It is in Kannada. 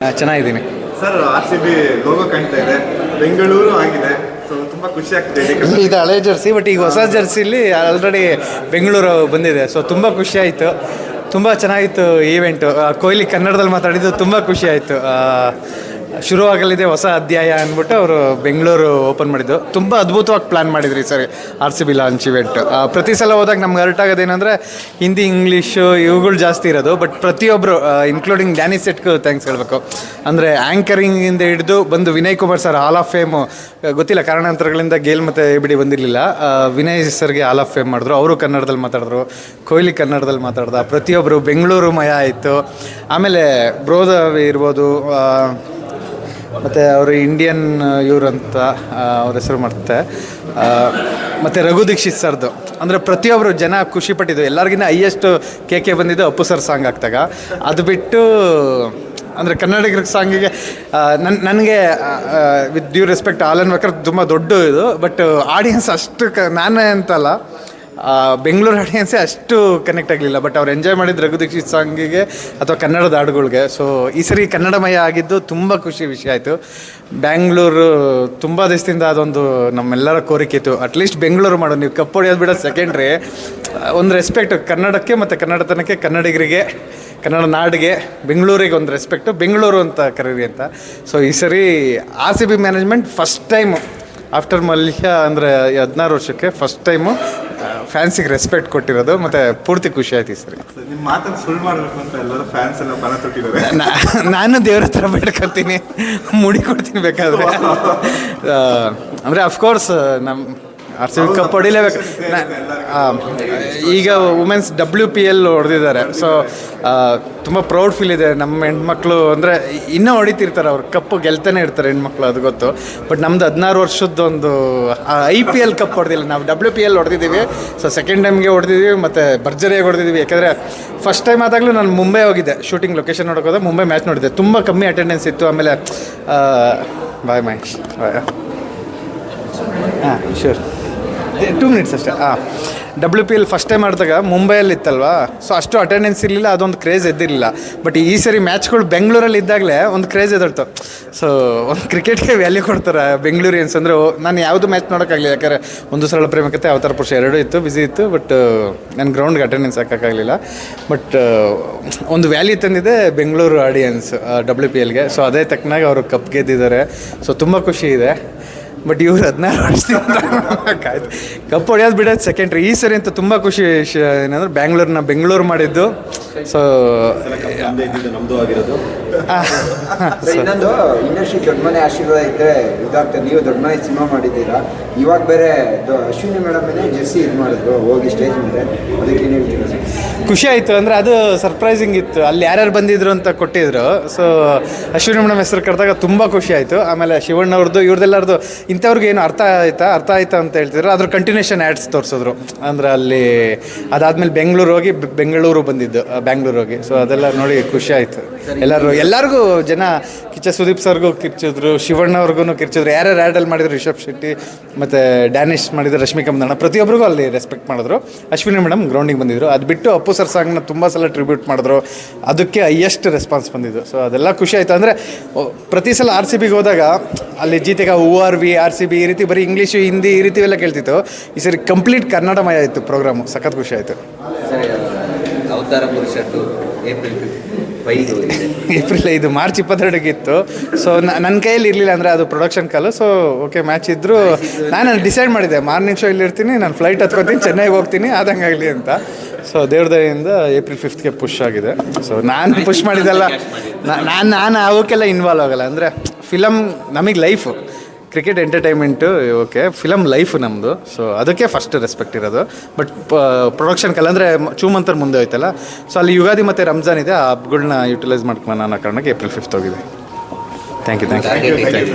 ಚೆನ್ನಾಗಿದ್ದೀನಿ. Sir R C B logo ಕಾಣ್ತಾ ಇದೆ. ಬೆಂಗಳೂರು ಆಗಿದೆ. ಸೊ ತುಂಬಾ ಖುಷಿ ಆಗ್ತಿದೆ ಇದು ಹಳೆ ಜರ್ಸಿ ಬಟ್ ಈಗ ಹೊಸ ಜರ್ಸಿಲಿ ಆಲ್ರೆಡಿ ಬೆಂಗಳೂರು ಬಂದಿದೆ. ಸೊ ತುಂಬ ಖುಷಿ ಆಯಿತು. ತುಂಬ ಚೆನ್ನಾಗಿತ್ತು ಈವೆಂಟು ಕೊಹ್ಲಿ ಕನ್ನಡದಲ್ಲಿ ಮಾತಾಡಿದ್ದು ತುಂಬ ಖುಷಿ ಆಯಿತು. ಶುರುವಾಗಲಿದೆ ಹೊಸ ಅಧ್ಯಾಯ ಅಂದ್ಬಿಟ್ಟು ಅವರು ಬೆಂಗಳೂರು ಓಪನ್ ಮಾಡಿದ್ದು. ತುಂಬ ಅದ್ಭುತವಾಗಿ ಪ್ಲ್ಯಾನ್ ಮಾಡಿದ್ರಿ ಸರಿ R C B launch event ಪ್ರತಿ ಸಲ ಹೋದಾಗ ನಮ್ಗೆ ಅರ್ಟ್ ಆಗೋದೇನೆಂದರೆ ಹಿಂದಿ ಇಂಗ್ಲೀಷು ಇವುಗಳು ಜಾಸ್ತಿ ಇರೋದು ಬಟ್ ಪ್ರತಿಯೊಬ್ಬರು ಇನ್ಕ್ಲೂಡಿಂಗ್ ಡ್ಯಾನಿ ಸೆಟ್ಗೂ ಥ್ಯಾಂಕ್ಸ್ ಹೇಳಬೇಕು. ಅಂದರೆ ಆ್ಯಂಕರಿಂಗಿಂದ ಹಿಡಿದು ಬಂದು Vinay Kumar sir hall of fame ಗೊತ್ತಿಲ್ಲ, ಕಾರಣಾಂತರಗಳಿಂದ ಗೇಲ್ ಮತ್ತು ಬಿಡಿ ಬಂದಿರಲಿಲ್ಲ. ವಿನಯ್ ಸರ್ಗೆ ಹಾಲ್ ಆಫ್ ಫೇಮ್ ಮಾಡಿದ್ರು. ಅವರು ಕನ್ನಡದಲ್ಲಿ ಮಾತಾಡಿದ್ರು, ಕೊಹ್ಲಿ ಕನ್ನಡದಲ್ಲಿ ಮಾತಾಡ್ದ ಪ್ರತಿಯೊಬ್ಬರು ಬೆಂಗಳೂರು ಮಯ ಆಯಿತು. ಆಮೇಲೆ ಬ್ರೋದ ಇರ್ಬೋದು ಮತ್ತು ಅವರು ಇಂಡಿಯನ್ ಅಂತ ಅವ್ರ ಹೆಸರು ಮಾಡ್ತೆ ಮತ್ತು ರಘು ದೀಕ್ಷಿತ್ ಸರ್ದು. ಅಂದರೆ ಪ್ರತಿಯೊಬ್ಬರು ಜನ ಖುಷಿಪಟ್ಟಿದ್ದು ಎಲ್ಲರಿಗಿಂತ ಹೈಯೆಸ್ಟ್ ಕೆ ಕೆ ಬಂದಿದ್ದು ಅಪ್ಪು ಸರ್ ಸಾಂಗ್ ಆಗ್ತಾಗ ಅದು ಬಿಟ್ಟು, ಅಂದರೆ ಕನ್ನಡಿಗರ ಸಾಂಗಿಗೆ ನನ್ನ ನನಗೆ with due respect Alan Walker ತುಂಬ ದೊಡ್ಡ ಇದು ಬಟ್ ಆಡಿಯನ್ಸ್ ಅಷ್ಟು ಕ, ನಾನೇ ಅಂತಲ್ಲ. ಬೆಂಗಳೂರು ಆಡಿಯನ್ಸೇ ಅಷ್ಟು ಕನೆಕ್ಟ್ ಆಗಲಿಲ್ಲ ಬಟ್ ಅವ್ರು ಎಂಜಾಯ್ ಮಾಡಿದ ರಘು ದೀಕ್ಷಿತ್ ಸಾಂಗಿಗೆ ಅಥವಾ ಕನ್ನಡದ ಹಾಡುಗಳಿಗೆ. ಸೊ ಈ ಸರಿ ಕನ್ನಡಮಯ ಆಗಿದ್ದು ತುಂಬ ಖುಷಿ ವಿಷಯ ಆಯಿತು. ಬ್ಯಾಂಗ್ಳೂರು ತುಂಬ ದಿವಸದಿಂದ ಅದೊಂದು ನಮ್ಮೆಲ್ಲರ ಕೋರಿಕೆ ಇತ್ತು. ಅಟ್ಲೀಸ್ಟ್ ಬೆಂಗಳೂರು ಮಾಡೋ, ನೀವು ಕಪ್ಪು ಹೊಡೆಯೋದು ಬಿಡೋದು ಸೆಕೆಂಡ್ರಿ ಒಂದು ರೆಸ್ಪೆಕ್ಟ್ ಕನ್ನಡಕ್ಕೆ ಮತ್ತು ಕನ್ನಡತನಕ್ಕೆ, ಕನ್ನಡಿಗರಿಗೆ, ಕನ್ನಡ ನಾಡಿಗೆ, ಬೆಂಗಳೂರಿಗೆ ಒಂದು ರೆಸ್ಪೆಕ್ಟು ಬೆಂಗಳೂರು ಅಂತ ಕರೀರಿ ಅಂತ. ಸೊ ಈ ಸರಿ R C B management first time after Mallya ಅಂದರೆ ಹದಿನಾರು ವರ್ಷಕ್ಕೆ ಫಸ್ಟ್ ಟೈಮು ಫ್ಯಾನ್ಸಿಗೆ ರೆಸ್ಪೆಕ್ಟ್ ಕೊಟ್ಟಿರೋದು ಮತ್ತು ಪೂರ್ತಿ ಖುಷಿ ಆಯ್ತು ಸರ್. ಸರಿ ನಿಮ್ಮ ಮಾತನ್ನು ಸುಳ್ಳು ಮಾಡಬೇಕು ಅಂತ ಎಲ್ಲರೂ ಫ್ಯಾನ್ಸ್ ಎಲ್ಲ ಬಣ ತೊಟ್ಟಿದ್ದಾರೆ. ನಾನು ದೇವ್ರ ಹತ್ರ ಬೇಡ್ಕೊತೀನಿ ಮುಡಿ ಕೊಡ್ತೀನಿ ಬೇಕಾದ್ರೆ. ಅಂದರೆ ಅಫ್ಕೋರ್ಸ್ ನಮ್ಮ ಆರ್ ಸಿ ಬಿ ಕಪ್ ಹೊಡಿಲೇಬೇಕು. ಈಗ ವುಮೆನ್ಸ್ ಡಬ್ಲ್ಯೂ ಪಿ ಎಲ್ ಹೊಡೆದಿದ್ದಾರೆ. ಸೊ ತುಂಬ ಪ್ರೌಡ್ ಫೀಲ್ ಇದೆ ನಮ್ಮ ಹೆಣ್ಮಕ್ಳು. ಅಂದರೆ ಇನ್ನೂ ಹೊಡಿತಿರ್ತಾರೆ ಅವ್ರು. ಕಪ್ಪು ಗೆಲ್ತಾನೆ ಇರ್ತಾರೆ ಹೆಣ್ಮಕ್ಳು, ಅದು ಗೊತ್ತು. ಬಟ್ ನಮ್ದು ಹದಿನಾರು ವರ್ಷದ್ದೊಂದು ಐ ಪಿ ಎಲ್ ಕಪ್ ಹೊಡೆದಿಲ್ಲ. ನಾವು ಡಬ್ಲ್ಯೂ ಪಿ ಎಲ್ ಹೊಡೆದಿದ್ದೀವಿ. ಸೊ ಸೆಕೆಂಡ್ ಟೈಮ್ಗೆ ಹೊಡೆದಿದ್ದೀವಿ. ಮತ್ತು ಭರ್ಜರಿಯಾಗಿ ಹೊಡೆದಿದ್ದೀವಿ. ಯಾಕಂದರೆ ಫಸ್ಟ್ ಟೈಮ್ ಆದಾಗಲೂ ನಾನು ಮುಂಬೈ ಹೋಗಿದ್ದೆ. ಶೂಟಿಂಗ್ ಲೊಕೇಶನ್ ನೋಡೋಕೋದ ಮುಂಬೈ ಮ್ಯಾಚ್ ನೋಡಿದ್ದೆ. ತುಂಬ ಕಮ್ಮಿ ಅಟೆಂಡೆನ್ಸ್ ಇತ್ತು. ಆಮೇಲೆ ಬಾಯ್ ಮಹೇಶ್. ಬಾಯ್ ಹಾಂ ಶೂರ್ ಟೂ ಮಿನಿಟ್ಸ್ ಅಷ್ಟೇ. ಹಾಂ W P L first time ಆಡಿದಾಗ ಮುಂಬೈಯಲ್ಲಿ ಇತ್ತಲ್ವಾ? ಸೊ ಅಷ್ಟು ಅಟೆಂಡೆನ್ಸ್ ಇರಲಿಲ್ಲ, ಅದೊಂದು ಕ್ರೇಜ್ ಎದ್ದಿರಲಿಲ್ಲ. ಬಟ್ ಈ ಸರಿ ಮ್ಯಾಚ್ಗಳು ಬೆಂಗಳೂರಲ್ಲಿ ಇದ್ದಾಗಲೇ ಒಂದು ಕ್ರೇಜ್ ಎದಿರ್ತು ಸೊ ಒಂದು ಕ್ರಿಕೆಟ್ಗೆ ವ್ಯಾಲ್ಯೂ ಕೊಡ್ತಾರೆ ಬೆಂಗಳೂರಿಯನ್ಸ್ ಅಂದರೆ ನಾನು ಯಾವುದು ಮ್ಯಾಚ್ ನೋಡೋಕ್ಕಾಗಲಿಲ್ಲ. ಯಾಕಂದರೆ ಒಂದು ಸರಳ ಪ್ರೇಮಕತೆ ಅವತಾರ ಪುರುಷ, ಎರಡೂ ಇತ್ತು ಬಿಸಿ ಇತ್ತು ಬಟ್ ನನ್ನ ಗ್ರೌಂಡ್ಗೆ ಅಟೆಂಡೆನ್ಸ್ ಹಾಕೋಕ್ಕಾಗಲಿಲ್ಲ. ಬಟ್ ಒಂದು ವ್ಯಾಲ್ಯೂ ತಂದಿದೆ ಬೆಂಗಳೂರು ಆಡಿಯನ್ಸ್ ಡಬ್ಲ್ಯೂ ಪಿ ಎಲ್ಗೆ ಸೊ ಅದೇ ತಕ್ಕನಾಗಿ ಅವರು ಕಪ್ ಗೆದ್ದಿದ್ದಾರೆ. ಸೊ ತುಂಬ ಖುಷಿ ಇದೆ. ಬಟ್ ಇವ್ರು ಹದಿನಾರು ವರ್ಷದಿಂದ ಕಾಯ್ತು ಕಪ್ ಹೊಡೆಯೋದು ಬಿಡೋದು ಸೆಕೆಂಡ್ರಿ ಈ ಸರಿ ಅಂತ ತುಂಬ ಖುಷಿ ಏನಂದ್ರೆ ಬ್ಯಾಂಗ್ಳೂರ್ನ ಬೆಂಗಳೂರು ಮಾಡಿದ್ದು. ಸೊ ಇನ್ನೊಂದು ಇಂಡಸ್ಟ್ರಿ ದೊಡ್ಡ ಮನೆ ಆಶೀರ್ವಾದ ಇದ್ರೆ ಇದಾಗ್ತದೆ ನೀವು ದೊಡ್ಡ ಮನೆ ಸಿನಿಮಾ ಮಾಡಿದ್ದೀರಾ? ಇವಾಗ ಬೇರೆ ಅಶ್ವಿನಿ ಮೇಡಮ್ ಜೆರ್ಸಿ ಇದು ಮಾಡಿದ್ರು ಹೋಗಿ ಸ್ಟೇಜ್ ಮೇಲೆ. ಅದಕ್ಕೆ ನೀವು ಹೇಳ್ತೀರಾ ಖುಷಿ ಆಯಿತು. ಅಂದರೆ ಅದು ಸರ್ಪ್ರೈಸಿಂಗ್ ಇತ್ತು. ಅಲ್ಲಿ ಯಾರ್ಯಾರು ಬಂದಿದ್ರು ಅಂತ ಕೊಟ್ಟಿದ್ರು. ಸೊ ಅಶ್ವಿನಿ ಮೇಡಮ್ ಹೆಸರು ಕರೆದಾಗ ತುಂಬ ಖುಷಿ ಆಯಿತು. ಆಮೇಲೆ ಶಿವಣ್ಣ ಅವ್ರದ್ದು ಇವ್ರದ್ದೆಲ್ಲರದು ಇಂಥವ್ರಿಗೆ ಏನು ಅರ್ಥ ಆಯ್ತಾ? ಅರ್ಥ ಆಯ್ತಾ ಅಂತ ಹೇಳ್ತಿದ್ರು ಅದ್ರ ಕಂಟಿನ್ಯೂಷನ್ ಆ್ಯಡ್ಸ್ ತೋರಿಸಿದ್ರು. ಅಂದ್ರೆ ಅಲ್ಲಿ ಅದಾದಮೇಲೆ ಬೆಂಗಳೂರು ಹೋಗಿ ಬೆಂಗಳೂರು ಬಂದಿದ್ದು ಬ್ಯಾಂಗ್ಳೂರು ಹೋಗಿ. ಸೊ ಅದೆಲ್ಲ ನೋಡಿ ಖುಷಿ ಆಯಿತು. ಎಲ್ಲರೂ ಎಲ್ಲರಿಗೂ ಜನ ಕಿಚ್ಚ ಸುದೀಪ್ ಸರ್ಗೂ ಕಿರ್ಚಿದ್ರು ಶಿವಣ್ಣವ್ರಿಗೂ ಕಿರ್ಚಿದ್ರು. ಯಾರ್ಯಾರು ಆ್ಯಡಲ್ಲಿ ಮಾಡಿದ್ರು? ರಿಷಬ್ ಶೆಟ್ಟಿ, ಮತ್ತು ಡ್ಯಾನಿಶ್ ಮಾಡಿದ್ರು ರಶ್ಮಿಕಾ ಮಂದಣ್ಣ ಪ್ರತಿಯೊಬ್ಬರಿಗೂ ಅಲ್ಲಿ ರೆಸ್ಪೆಕ್ಟ್ ಮಾಡಿದ್ರು. ಅಶ್ವಿನಿ ಮೇಡಮ್ ಗ್ರೌಂಡಿಗೆ ಬಂದಿದ್ರು. ಅದು ಬಿಟ್ಟು ಅಪ್ಪು ಸರ್ ಸಾಂಗ್ನ ತುಂಬ ಸಲ ಟ್ರಿಬ್ಯೂಟ್ ಮಾಡಿದ್ರು. ಅದಕ್ಕೆ ಹೈಯೆಸ್ಟ್ ರೆಸ್ಪಾನ್ಸ್ ಬಂದಿದ್ದು. ಸೊ ಅದೆಲ್ಲ ಖುಷಿ ಆಯಿತು. ಅಂದರೆ ಪ್ರತಿ ಸಲ ಆರ್ ಸಿ ಬಿಗೆ ಹೋದಾಗ, ಅಲ್ಲಿ ಜೀತೆಗೆ, who are we R C B ಈ ರೀತಿ ಬರೀ ಇಂಗ್ಲೀಷು ಹಿಂದಿ ಈ ರೀತಿ ಎಲ್ಲ ಕೇಳ್ತಿತ್ತು. ಈ ಸರಿ ಕಂಪ್ಲೀಟ್ ಕನ್ನಡಮಯ ಇತ್ತು ಪ್ರೋಗ್ರಾಮು ಸಖತ್ ಖುಷಿ ಆಯಿತು. ಅವತಾರ ಏಪ್ರಿಲ್ ಐದು ಮಾರ್ಚ್ ಇಪ್ಪತ್ತೆರಡಕ್ಕೆ ಇತ್ತು. ಸೊ ನನ್ನ ಕೈಯಲ್ಲಿ ಇರಲಿಲ್ಲ ಅಂದರೆ ಅದು production call so okay match ಇದ್ದರೂ ನಾನು ಡಿಸೈಡ್ ಮಾಡಿದೆ. ಮಾರ್ನಿಂಗ್ ಶೋ ಇಲ್ಲಿ ಇರ್ತೀನಿ ನಾನು ಫ್ಲೈಟ್ ಹತ್ಕೊತೀನಿ ಚೆನ್ನೈಗೆ ಹೋಗ್ತೀನಿ ಆದಂಗೆ ಆಗಲಿ ಅಂತ. ಸೊ ದೇವ್ರ ದಯೆಯಿಂದ ಏಪ್ರಿಲ್ ಫಿಫ್ತ್ಗೆ ಪುಷ್ ಆಗಿದೆ. ಸೊ ನಾನು ಪುಷ್ ಮಾಡಿದ್ದಲ್ಲ ನಾನು ನಾನು ಅವಕ್ಕೆಲ್ಲ ಇನ್ವಾಲ್ವ್ ಆಗಲ್ಲ. ಅಂದರೆ ಫಿಲಮ್ ನಮಗೆ life cricket entertainment okay film life ನಮ್ಮದು ಸೊ ಅದಕ್ಕೆ ಫಸ್ಟ್ ರೆಸ್ಪೆಕ್ಟ್ ಇರೋದು. ಬಟ್ ಪ್ರೊಡಕ್ಷನ್ ಕಲ್ ಅಂದರೆ ಚೂಮಂತರ್ ಮುಂದೆ ಹೋಯ್ತಲ್ಲ. ಸೊ ಅಲ್ಲಿ ಯುಗಾದಿ ಮತ್ತು ರಂಜಾನ್ ಇದೆ, ಆ ಹಬ್ಗಳನ್ನ ಯುಟಿಲೈಸ್ ಮಾಡ್ಕೊಳ್ಳೋಣ ಅನ್ನೋ ಕಾರಣಕ್ಕೆ ಏಪ್ರಿಲ್ ಫಿಫ್ತ್ ಹೋಗಿದೆ. Thank you thank you target